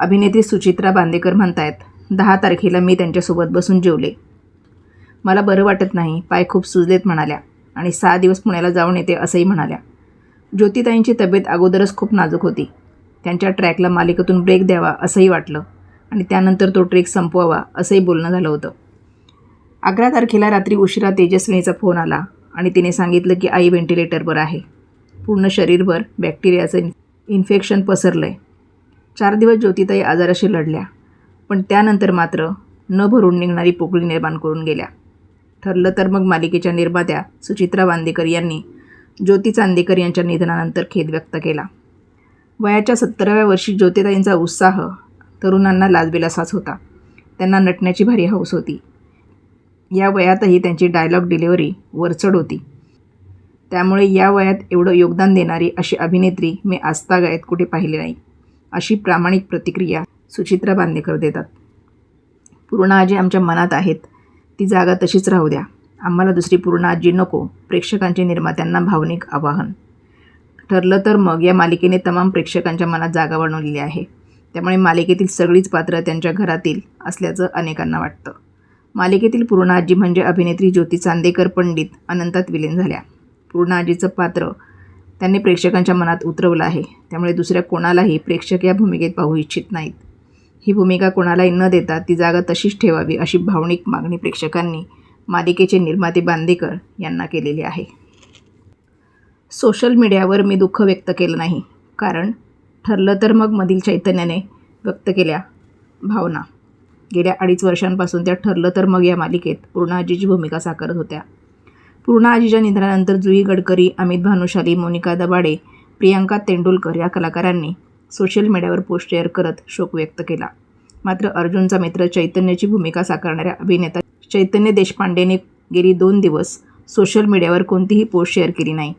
अभिनेत्री सुचित्रा बांदेकर म्हणतायत दहा तारखेला मी त्यांच्यासोबत बसून जेवले. मला बरं वाटत नाही पाय खूप सुजलेत म्हणाल्या आणि सहा दिवस पुण्याला जाऊन येते असंही म्हणाल्या. ज्योतिताईंची तब्येत अगोदरच खूप नाजूक होती. त्यांच्या ट्रॅकला मालिकेतून ब्रेक द्यावा असंही वाटलं आणि त्यानंतर तो ट्रेक संपवावा असंही बोलणं झालं होतं. अकरा तारखेला रात्री उशिरा तेजस्विनीचा फोन आला आणि तिने सांगितलं की आई व्हेंटिलेटरवर आहे. पूर्ण शरीरभर बॅक्टेरियाचं इन्फेक्शन पसरलं आहे चार दिवस ज्योतिताई आजाराशी लढल्या पण त्यानंतर मात्र न भरून निघणारी पोकळी निर्माण करून गेल्या. ठरलं तर मग मालिकेच्या निर्मात्या सुचित्रा बांदेकर यांनी ज्योती चांदेकर यांच्या निधनानंतर खेद व्यक्त केला. वयाच्या सत्तराव्या वर्षी ज्योतिताईंचा उत्साह तरुणांना लाजबिलासाच होता. त्यांना नटण्याची भारी हौस होती. या वयातही त्यांची डायलॉग डिलिव्हरी वरचढ होती. त्यामुळे या वयात एवढं योगदान देणारी अशी अभिनेत्री मी आजतागायत कुठे पाहिली नाही. अशी प्रामाणिक प्रतिक्रिया सुचित्रा बांदेकर देतात. पूर्ण आजी आमच्या मनात आहेत. ती जागा तशीच राहू द्या. आम्हाला दुसरी पूर्ण आजी नको. प्रेक्षकांचे निर्मात्यांना भावनिक आवाहन. ठरलं तर मग या मालिकेने तमाम प्रेक्षकांच्या मनात जागा बनवलेली आहे. त्यामुळे मालिकेतील सगळीच पात्रं त्यांच्या घरातील असल्याचं अनेकांना वाटतं. मालिकेतील पूर्ण आजी म्हणजे अभिनेत्री ज्योती चांदेकर पंडित अनंतात विलीन झाल्या. पूर्ण आजीचं पात्र त्यांनी प्रेक्षकांच्या मनात उतरवलं आहे. त्यामुळे दुसऱ्या कोणालाही प्रेक्षक या भूमिकेत पाहू इच्छित नाहीत. ही भूमिका कोणालाही न देता ती जागा तशीच ठेवावी अशी भावनिक मागणी प्रेक्षकांनी मालिकेचे निर्माते बांदेकर यांना केलेली आहे. सोशल मीडियावर मी दुःख व्यक्त केलं नाही. कारण ठरलं तर मग मधील चैतन्याने व्यक्त केल्या भावना. गेल्या अडीच वर्षांपासून त्या ठरलं तर मग या मालिकेत पूर्णाजीची भूमिका साकारत होत्या. पूर्ण आजीच्या निधनानंतर जुई गडकरी अमित भानुशाली मोनिका दबाडे प्रियांका तेंडुलकर या कलाकारांनी सोशल मीडियावर पोस्ट शेअर करत शोक व्यक्त केला. मात्र अर्जुनचा मित्र चैतन्याची भूमिका साकारणाऱ्या अभिनेता चैतन्य देशपांडेने गेली दोन दिवस सोशल मीडियावर कोणतीही पोस्ट शेअर केली नाही.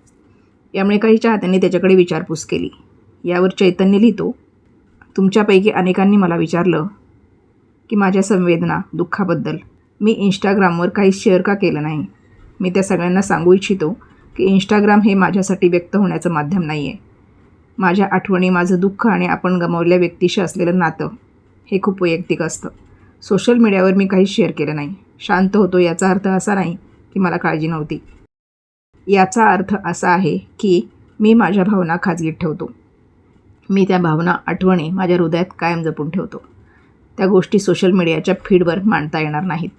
यामुळे काही चाहत्यांनी त्याच्याकडे विचारपूस केली. यावर चैतन्य लिहितो तुमच्यापैकी अनेकांनी मला विचारलं की माझ्या संवेदना दुःखाबद्दल. मी इंस्टाग्रामवर काही शेअर का केलं नाही? मी त्या सगळ्यांना सांगू इच्छितो की इंस्टाग्राम हे माझ्यासाठी व्यक्त होण्याचं माध्यम नाही आहे माझ्या आठवणी माझं दुःख आणि आपण गमावलेल्या व्यक्तीशी असलेलं नातं हे खूप वैयक्तिक असतं. सोशल मीडियावर मी काही शेअर केलं नाही. शांत होतो याचा अर्थ असा नाही की मला काळजी नव्हती. याचा अर्थ असा आहे की मी माझ्या भावना खाजगीत ठेवतो. मी त्या भावना आठवणी माझ्या हृदयात कायम जपून ठेवतो. त्या गोष्टी सोशल मीडियाच्या फीडवर मांडता येणार नाहीत.